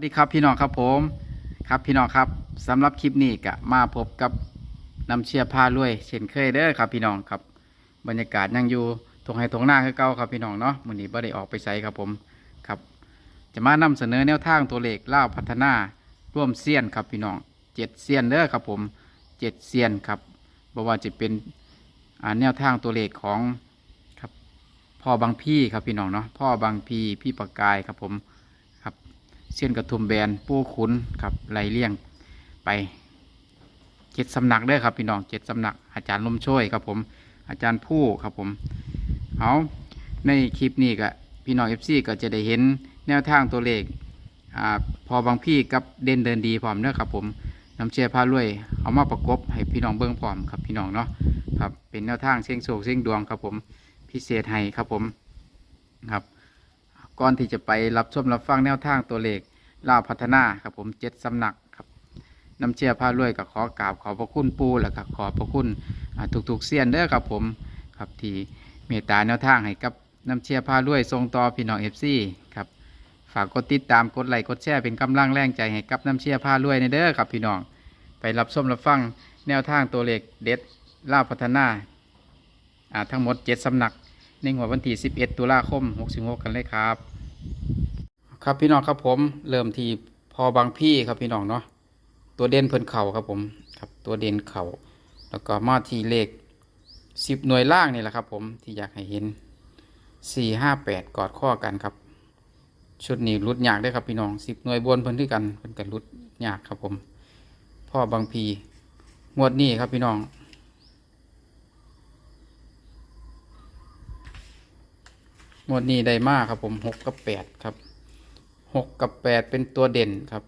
สวัสดีครับพี่น้องครับผมครับพี่น้องครับสำหรับคลิปนี้ก็มาพบกับน้ำเชียร์พารวยเช่นเคยเด้อครับพี่น้องครับ บรรยากาศยังอยู่ตรงไห้ตรงหน้าคือเก่าครับพี่น้องเนาะมื้อนี้บ่ได้ออกไปไสครับผมครับ จะมานำเสนอแนวทางตัวเลขล่าพัฒนาร่วมเซียนครับพี่น้องเจ็ดเซียนเด้อครับผมเจ็ดเซียนครับบ่ว่าจะเป็นแนวทางตัวเลขของครับพ่อบางพี่ครับพี่น้องเนาะพ่อบางพี่พี่ประกายครับผม เส้นกระทุมแบนปูขุนครับไหลเลี่ยงไปเจ็ดสำนักเด้อครับพี่น้องเจ็ดสำนัก อาจารย์ลมช่วยครับผม อาจารย์ผู้ครับผมเอาในคลิปนี้ก็พี่น้องเอฟซีก็จะได้เห็นแนวทางตัวเลขอ่าพอบางพี่กับเด่นเดินดีพร้อมเด้อครับผมน้ำเชียร์พารวยเอามาประกบให้พี่น้องเบิ้องพร้อมครับพี่น้องเนาะครับเป็นแนวทางเสียงโศกเสียงดวงครับผมพิเศษให้ครับผมครับ ก่อนที่จะไปรับชมรับฟังแนวทางตัวเลขลาวพัฒนาครับผมเจ็ดสำนักครับน้ำเชียร์พารวยกับขอกราบขอพระคุณปูแล้วก็ขอพระคุณอ่าทุกๆเสี้ยนเด้อครับผมครับที่เมตตาแนวทางให้กับน้ำเชียร์พารวยทรงต่อพี่น้องเอฟซีครับฝากกดติดตามกดไลค์กดแชร์เป็นกำลังแรงใจให้กับน้ำเชียร์พารวยในเด้อครับพี่น้อง ไปรับชมรับฟังแนวทางตัวเลขเด็ดลาวพัฒนาทั้งหมดเจ็ดสำนัก ในงวดวันที่ 11 ตุลาคม 66 กันเลยครับ ครับพี่น้องครับผมเริ่มที่พอบางพี่ครับพี่น้องเนาะตัวเด่นเพิ่นเข่าครับผมครับตัวเด่นเข่าแล้วก็มาที่เลข 10 หน่วยล่างนี่แหละครับผมที่อยากให้เห็น 4 5 8 กอดข้อกันครับ ชุดนี้รุดยากได้ครับพี่น้อง 10 หน่วยบนเพิ่นด้วยกันเพิ่นกันรุดยากครับผม พ่อบางพีงวดนี้ครับพี่น้อง งวดนี้ได้มากครับผมหกกับแปดครับหกกับแปดเป็นตัวเด่นครับ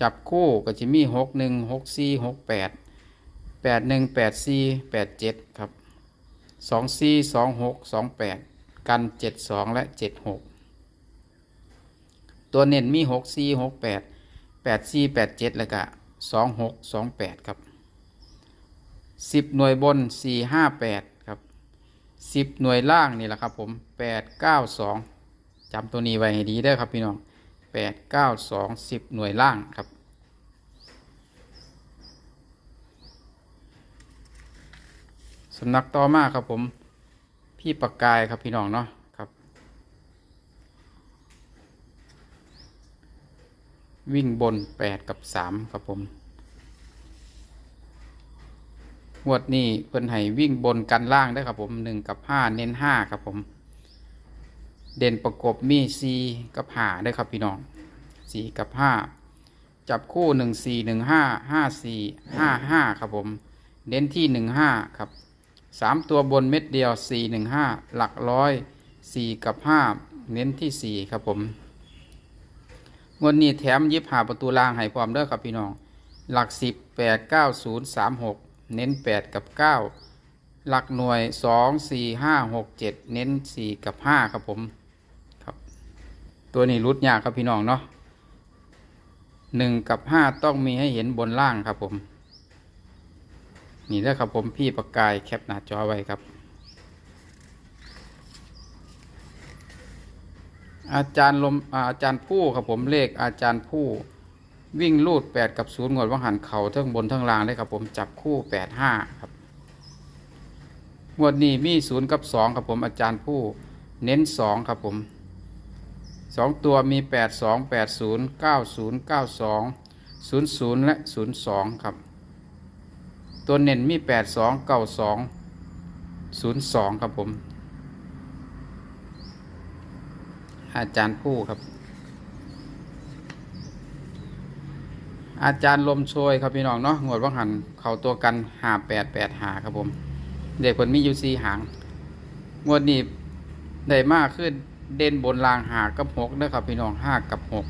จับคู่ก็จะมีหกหนึ่งหกสี่หกแปดแปดหนึ่งแปดสี่แปดเจ็ดครับสองสี่สองหกสองแปดกันเจ็ดสองและเจ็ดหกตัวเน้นมีหกสี่หกแปดแปดสี่แปดเจ็ดแล้วก็สองหกสองแปดครับสิบหน่วยบนสี่ห้าแปด สิบหน่วยล่างนี่แหละครับผมแปดเก้าสองจำตัวนี้ไว้ให้ดีเด้ครับพี่น้องแปดเก้าสองสิบหน่วยล่างครับสำนักต่อมาครับผมพี่ปากกายครับพี่น้องเนาะครับ วิ่งบนแปดกับสามครับผม งวดนี้เพิ่นให้วิ่งบนกันล่างได้ครับผมหนึ่งกับห้าเน้นห้าครับผม เด่นประกบมีสี่กับห้าได้ครับพี่น้องสี่กับห้าจับคู่หนึ่งสี่หนึ่งห้าห้าสี่ห้าห้าครับผม เน้นที่หนึ่งห้าครับสามตัวบนเม็ดเดียวสี่หนึ่งห้าหลักร้อยสี่กับห้าเน้นที่สี่ครับผมงวดนี้แถมยิบหาประตูล่างให้พร้อมเด้อครับพี่น้อง หลักสิบแปดเก้าศูนย์สามหก เน้น 8 กับ 9 หลักหน่วย 2 4 5 6 7 เน้น 4 กับ 5 ครับผมครับ ตัวนี้รุดยากครับพี่น้องเนาะ1 กับ 5 ต้องมีให้เห็นบนล่างครับผม นี่แหละครับผมพี่ประกายแคปหน้าจอไว้ครับ อาจารย์ลมอาจารย์ผู้ครับผมเลขอาจารย์ผู้ วิ่งลูด 8 กับ0งวดว่างหันเข่าทั้งบนทั้งล่างเลยครับผมจับคู่ 8 5 ครับงวดนี้มี 0 กับ 2 ครับผมอาจารย์ผู้เน้น 2 ครับผม 2 ตัวมี 8 2 8 0 9 0 9 2 0 0 และ 0 2 ครับ ตัวเน้นมี 8 2 9 2 0 2 ครับผม อาจารย์ผู้ครับ อาจารย์ลมโชยครับพี่น้องเนาะงวดว่างหันเข่าตัวกันหาแปดแปดหาครับผม เด็กคนมีอยู่สี่หาง งวดนี้ได้มากขึ้นเด่นบนรางหากับหกนะครับพี่น้องห้ากับหก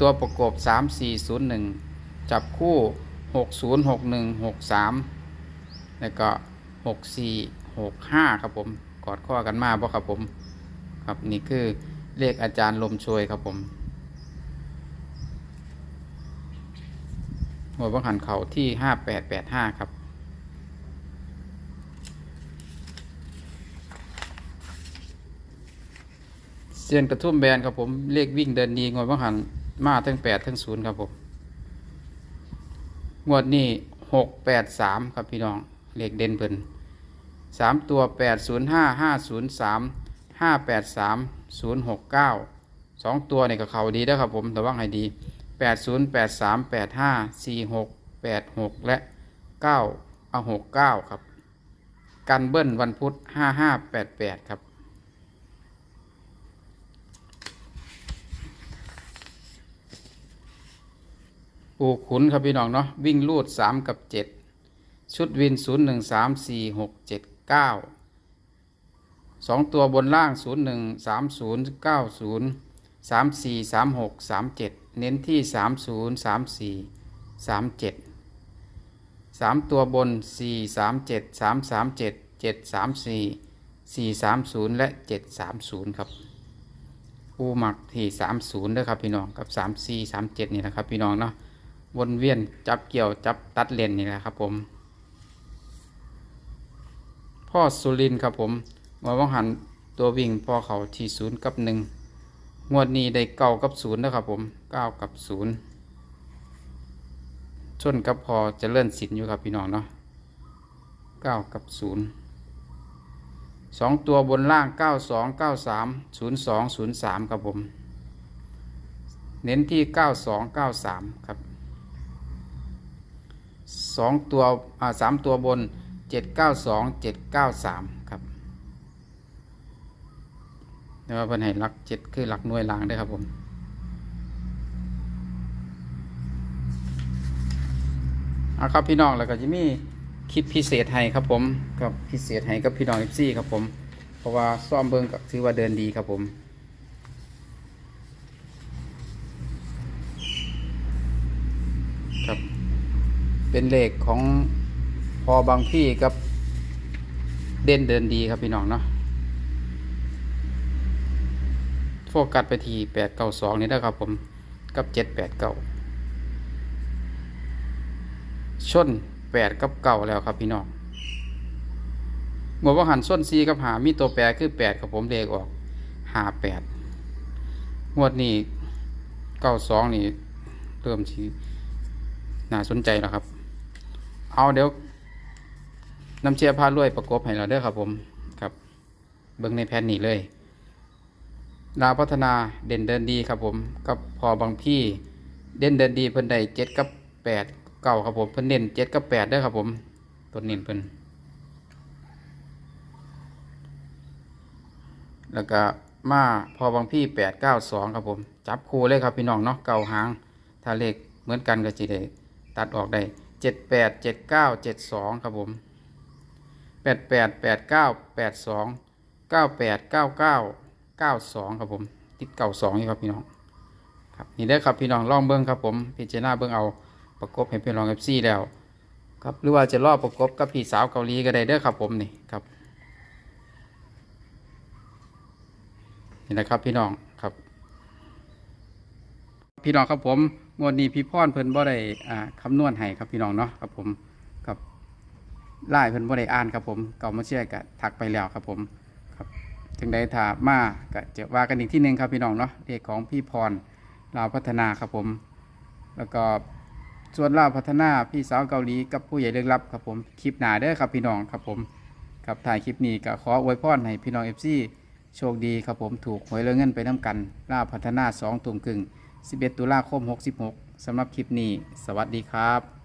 ตัวประกบสามสี่ศูนย์หนึ่งจับคู่หกศูนย์หกหนึ่งหกสามแล้วก็หกสี่หกห้าครับผมกอดข้อกันมาบ่ครับผม ครับนี่คือเลขอาจารย์ลมโชยครับผม หัวบังหันเข่าที่ห้าแปดแปดห้าครับสซียนกระทุ่มแบนครับผมเลขวิ่งเดินดีงวดว่างหันมาทั้งแปดทั้งศูนย์ครับผม งวดนี้หกแปดสามครับพี่น้อง เลขเด่นเพิ่นสามตัวแปดศูนย์ห้าห้าศูนย์สามห้าแปดสามศูนย์หกเก้าสองตัวนี่ก็เขาดีแล้วครับผมระวังให้ดี แปดศูนย์แปดสามแปดห้าสี่หกแปดหกและเก้าเอาหกเก้าครับกันเบิ้ลวันพุธห้าห้าแปดแปดครับ ปูขุนครับพี่น้องเนาะวิ่งลูดสามกับเจ็ดชุดวินศูนย์หนึ่งสามสี่หกเจ็ดเก้าสองตัวบนล่างศูนย์หนึ่งสามศูนย์ เน้นที่สามศูนย์สามสี่สามเจ็ดสามตัวบนสี่สามเจ็ดสามสามเจ็ดเจ็ดสามสี่สี่สามศูนย์และเจ็ดสามศูนย์ครับปูหมักที่สามศูนย์ด้วยครับพี่น้องกับสามสี่สามเจ็ดนี่นะครับพี่น้องเนาะวนเวียนจับเกี่ยวจับตัดเลนนี่แหละครับผมพ่อสุรินครับผมมาว่างหันตัววิ่งพ่อเขาที่ศูนย์กับหนึ่ง งวดนี้ได้เก้ากับศูนย์นะครับผมเก้ากับศูนย์ชนกับพอจะเลื่อนสินอยู่ครับพี่น้องเนาะเก้ากับศูนย์สองตัวบนล่างเก้าสองเก้าสามศูนย์สองศูนย์สามครับผม เน้นที่เก้าสองเก้าสามครับสองตัวอ่าสามตัวบนเจ็ดเก้าสองเจ็ดเก้าสามครับ แต่ว่าเพิ่นให้หลักเจ็ดคือหลักหน่วยล่างด้อครับผมเอาครับพี่น้องแล้วก็จะมีคลิปพิเศษให้ครับผมกับพิเศษให้กับพี่น้องเอฟซีครับผมเพราะว่าซ่อมเบิ้งก็ถือว่าเดินดีครับผมครับ เป็นเลขของพอบางพี่กับเด่นเดินดีครับพี่น้องเนาะ โฟกัสไปที่แปดเก้าสองนี่นะครับผม กับเจ็ดแปดเก้าชนแปดกับเก้าแล้วครับพี่น้องงวดว่าหันส้นซีกับหามีตัวแปรคือแปดครับผมเลขออกหาแปดงวดนี้เก้าสองนี่เริ่มชีน่าสนใจแล้วครับ เอาเดี๋ยวน้ำเชียร์พารวยประกบให้เราเด้อครับผมครับ เบิ้งในแผ่นนี้เลย ดาวพัฒนาเด่นเดินดีครับผมกับพอบางพี่เด่นเดินดีเพิ่นได้เจ็ดกับแปดเก่าครับผมเพิ่นเน้นเจ็ดกับแปดด้อครับผมตัวเน้นเพิ่นแล้วก็มาพอบางพี่แปดเก้าสองครับผม จับคู่เลยครับพี่น้องเนาะเก่าหางถ้าเลขเหมือนกันก็จะได้ตัดออกได้เจ็ดแปดเจ็ดเก้าเจ็ดสองครับผมแปดแปดแปดเก้าแปดสองเก้าแปดเก้าเก้า เก้าสองครับผม ติดเก้าสองนี่ครับพี่น้องครับนี่ได้ครับพี่น้องลองเบิ้งครับผมพิจารณาเบิ้งเอาประกบให้พี่น้องเอฟซีแล้วครับหรือว่าจะรอบประกบกับพี่สาวเกาหลีก็ได้เด้อครับผมนี่ครับนี่นะครับพี่น้องครับ พี่น้องครับผมงวดนี้พี่พรเพิ่นบ่ได้อ่าคำนวณให้ครับพี่น้องเนาะครับผมครับไล่เพิ่นบ่ได้อ่านครับผมเก่ามาเชื่อก็ทักไปแล้วครับผม ถึงได้ถามมาก็จะว่ากันอีกที่หนึ่งครับพี่น้องเนาะเลขของพี่พรลาวพัฒนาครับผม แล้วก็ส่วนลาวพัฒนาพี่สาวเกาหลีกับผู้ใหญ่เรื่องลับครับผมคลิปหนาเด้อครับพี่น้องครับผมครับถ่ายคลิปนี้ก็ขออวยพรให้พี่น้องเอฟซีโชคดีครับผมถูกหวยเรื่องเงินไปน้ำกันลาวพัฒนาสองตุ่มกึ่ง11 ตุลาคม 66สำหรับคลิปนี้ สวัสดีครับ